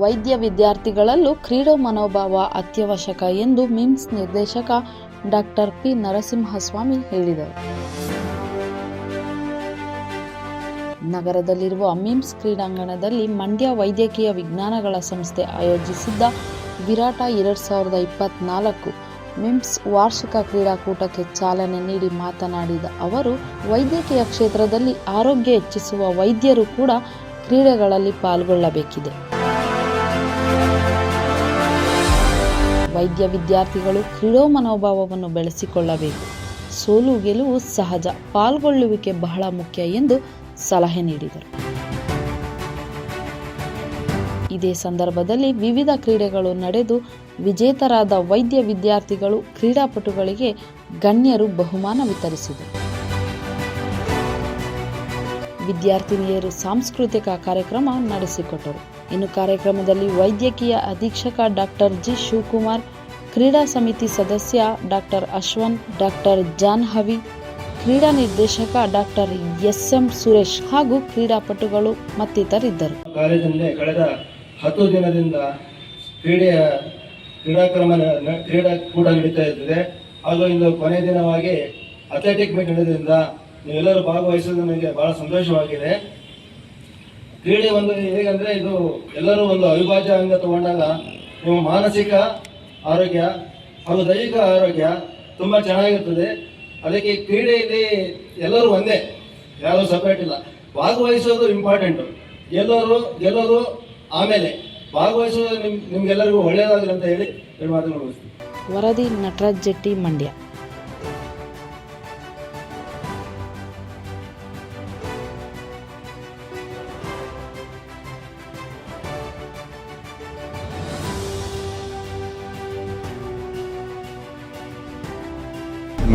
ವೈದ್ಯ ವಿದ್ಯಾರ್ಥಿಗಳಲ್ಲೂ ಕ್ರೀಡಾ ಮನೋಭಾವ ಅತ್ಯವಶ್ಯಕ ಎಂದು ಮಿಮ್ಸ್ ನಿರ್ದೇಶಕ ಡಾಕ್ಟರ್ ಪಿ. ನರಸಿಂಹಸ್ವಾಮಿ ಹೇಳಿದರು. ನಗರದಲ್ಲಿರುವ ಮಿಮ್ಸ್ ಕ್ರೀಡಾಂಗಣದಲ್ಲಿ ಮಂಡ್ಯ ವೈದ್ಯಕೀಯ ವಿಜ್ಞಾನಗಳ ಸಂಸ್ಥೆ ಆಯೋಜಿಸಿದ್ದ ವಿರಾಟ ಎರಡು ಸಾವಿರದ ಇಪ್ಪತ್ನಾಲ್ಕು ಮಿಮ್ಸ್ ವಾರ್ಷಿಕ ಕ್ರೀಡಾಕೂಟಕ್ಕೆ ಚಾಲನೆ ನೀಡಿ ಮಾತನಾಡಿದ ಅವರು, ವೈದ್ಯಕೀಯ ಕ್ಷೇತ್ರದಲ್ಲಿ ಆರೋಗ್ಯ ಹೆಚ್ಚಿಸುವ ವೈದ್ಯರು ಕೂಡ ಕ್ರೀಡೆಗಳಲ್ಲಿ ಪಾಲ್ಗೊಳ್ಳಬೇಕಿದೆ. ವೈದ್ಯ ವಿದ್ಯಾರ್ಥಿಗಳು ಕ್ರೀಡೋ ಮನೋಭಾವವನ್ನು ಬೆಳೆಸಿಕೊಳ್ಳಬೇಕು. ಸೋಲು ಗೆಲುವು ಸಹಜ, ಪಾಲ್ಗೊಳ್ಳುವಿಕೆ ಬಹಳ ಮುಖ್ಯ ಎಂದು ಸಲಹೆ ನೀಡಿದರು. ಇದೇ ಸಂದರ್ಭದಲ್ಲಿ ವಿವಿಧ ಕ್ರೀಡೆಗಳು ನಡೆದು ವಿಜೇತರಾದ ವೈದ್ಯ ವಿದ್ಯಾರ್ಥಿಗಳು ಕ್ರೀಡಾಪಟುಗಳಿಗೆ ಗಣ್ಯರು ಬಹುಮಾನ ವಿತರಿಸಿದರು. ವಿದ್ಯಾರ್ಥಿನಿಯರು ಸಾಂಸ್ಕೃತಿಕ ಕಾರ್ಯಕ್ರಮ ನಡೆಸಿಕೊಟ್ಟರು. ಇನ್ನು ಕಾರ್ಯಕ್ರಮದಲ್ಲಿ ವೈದ್ಯಕೀಯ ಅಧೀಕ್ಷಕ ಡಾಕ್ಟರ್ ಜಿ. ಶಿವಕುಮಾರ್, ಕ್ರೀಡಾ ಸಮಿತಿ ಸದಸ್ಯ ಡಾಕ್ಟರ್ ಅಶ್ವನ್ ಡಾಕ್ಟರ್ ಜಾನ್ಹವಿ, ಕ್ರೀಡಾ ನಿರ್ದೇಶಕ ಡಾಕ್ಟರ್ ಎಸ್ ಎಂ ಸುರೇಶ್ ಹಾಗೂ ಕ್ರೀಡಾಪಟುಗಳು ಮತ್ತಿತರಿದ್ದರು. ಕಾಲೇಜಿನಲ್ಲಿ ಕಳೆದ ಹತ್ತು ದಿನದಿಂದ ಕ್ರೀಡೆಯ ಕ್ರೀಡಾಕ್ರಮ ಕ್ರೀಡಾ ಕೂಡ ನಡೀತಾ ಇರ್ತದೆ ಹಾಗೂ ಇಂದು ಕೊನೆಯ ದಿನವಾಗಿ ಅಥ್ಲೆಟಿಕ್ ಮೀಟ್ ನಡೆದ್ರಿಂದ ನೀವೆಲ್ಲರೂ ಭಾಗವಹಿಸೋದು ನನಗೆ ಬಹಳ ಸಂತೋಷವಾಗಿದೆ. ಕ್ರೀಡೆ ಒಂದು ಹೇಗಂದ್ರೆ ಇದು ಎಲ್ಲರೂ ಒಂದು ಅವಿಭಾಜ್ಯ ಅಂಗ ತಗೊಂಡಾಗ ನಿಮ್ಮ ಮಾನಸಿಕ ಆರೋಗ್ಯ ಹಾಗೂ ದೈಹಿಕ ಆರೋಗ್ಯ ತುಂಬ ಚೆನ್ನಾಗಿರ್ತದೆ. ಅದಕ್ಕೆ ಕ್ರೀಡೆಯಲ್ಲಿ ಎಲ್ಲರೂ ಒಂದೇ, ಯಾರು ಸಪ್ರೇಟ್ ಇಲ್ಲ. ಭಾಗವಹಿಸೋದು ಇಂಪಾರ್ಟೆಂಟು ಗೆಲ್ಲೋರು, ಗೆಲ್ಲೋದು ಆಮೇಲೆ. ಭಾಗವಹಿಸೋದು ನಿಮ್, ನಿಮ್ಗೆಲ್ಲರಿಗೂ ಒಳ್ಳೆಯದಾಗಲಿ ಅಂತ ಹೇಳಿ ಮಾತುಗಳು ವರದಿ ನಟರಾಜ್ ಜೆಟ್ಟಿ ಮಂಡ್ಯ.